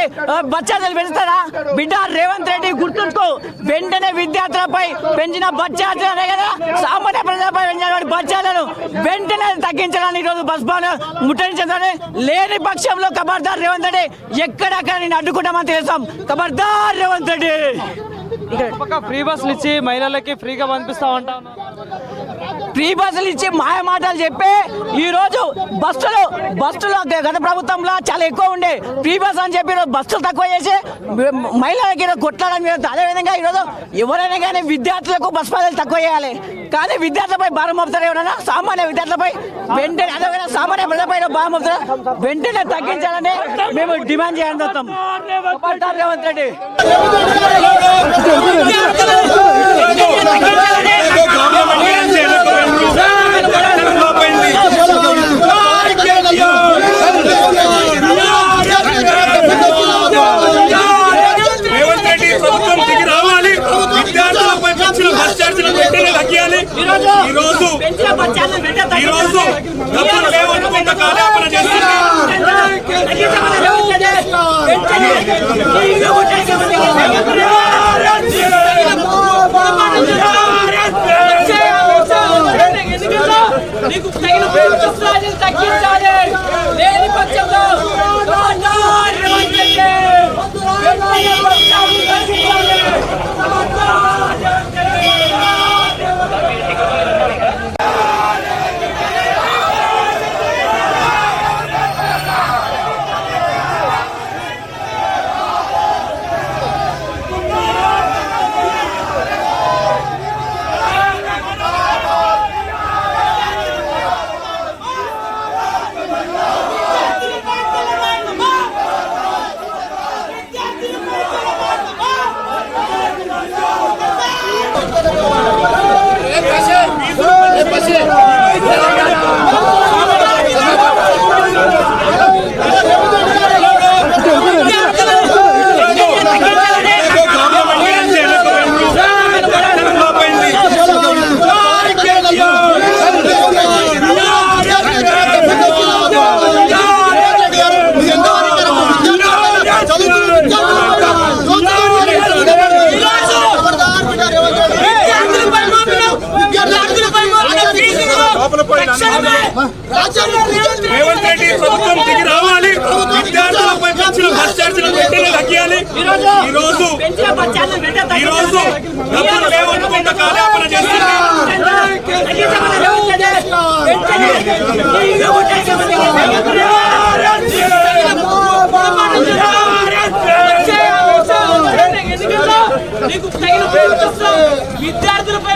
బచ్చార్జీలు పెంచుతారా? బిడ్డ రేవంత్ రెడ్డి గుర్తుంచుకో. వెంటనే విద్యార్థులపై పెంచిన బడ్జెట్లు అనే కదా సామాన్య ప్రజలపై పెంచిన బచ్చార్జీలను వెంటనే తగ్గించాలని ఈరోజు బస్ భవన్ ముట్టడించాలని లేని పక్షంలో కబర్దార్ రేవంత్ రెడ్డి ఎక్కడెక్కడ నేను అడ్డుకుంటామని తెలుసాం కబర్దార్ రేవంత్ రెడ్డి. ఫ్రీ బస్సులు ఇచ్చి మహిళలకి ఫ్రీగా పంపిస్తా ఉంటా ఫ్రీ బస్సులు ఇచ్చి మాయ మాటలు చెప్పి ఈ రోజు బస్సులు బస్సులు గత ప్రభుత్వంలో చాలా ఎక్కువ ఉండే. ఫ్రీ బస్ అని చెప్పి ఈరోజు బస్సులు తక్కువ చేసి మహిళలకి ఈరోజు కొట్లాడడం జరుగుతుంది. అదేవిధంగా ఈరోజు ఎవరైనా కానీ విద్యార్థులకు బస్ పదాలు తక్కువ చేయాలి. కానీ విద్యార్థులపై భారం మోపుతారు ఎవరైనా? సామాన్య విద్యార్థులపై వెంటనే అదేవిధంగా సామాన్య ప్రజలపై భారం మోపుతారు? వెంటనే తగ్గించాలని మేము డిమాండ్ చేయాలని వస్తాం రేవంత్ రెడ్డి రేవంత్ రెడ్డి ప్రభుత్వం దిగి రావాలి విద్యార్థులపై పెంచిన బస్ ఛార్జీలు తగ్గియాలి ఈ రోజు ఈ రోజు డబ్బులు లేవనుకుంటా కాలాపన చేస్తుంది. రేవంత్ రెడ్డి ప్రభుత్వం దిగి రావాలి విద్యార్థులపై పెంచిన బస్ ఛార్జీలు వెంటనే తగ్గియాలి ఈ రోజు ఈ రోజు డబ్బులు లేవనుకుంటా కాలాపన చేస్తుంది విద్యార్థులపై